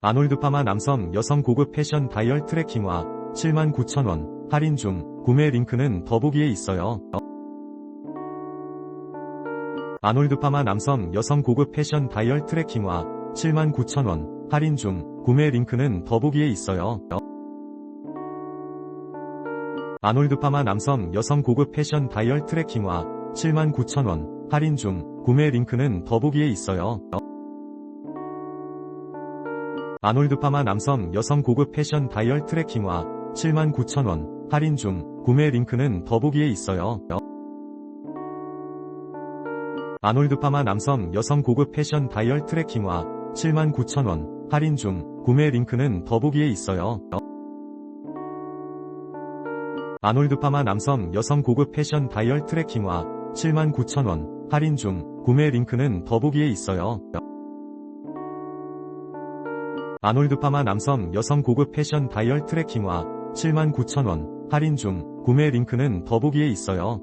아놀드 파마 남성 여성 고급 패션 다이얼 트래킹화 79,000원 할인 중 구매 링크는 더보기에 있어요. 아놀드 파마 남성 여성 고급 패션 다이얼 트래킹화 79,000원 할인 중 구매 링크는 더보기에 있어요. 아놀드 파마 남성 여성 고급 패션 다이얼 트래킹화 79,000원 할인 중 구매 링크는 더보기에 있어요. 아놀드 파마 남성 여성 고급 패션 다이얼 트래킹화 79,000원 할인 중 구매 링크는 더보기에 있어요. 아놀드 파마 남성 여성 고급 패션 다이얼 트래킹화 79,000원 할인 중 구매 링크는 더보기에 있어요. 아놀드 파마 남성 여성 고급 패션 다이얼 트래킹화 79,000원 할인 중 구매 링크는 더보기에 있어요. 아놀드 파마 남성 여성 고급 패션 다이얼 트래킹화 79,000원 할인 중 구매 링크는 더보기에 있어요.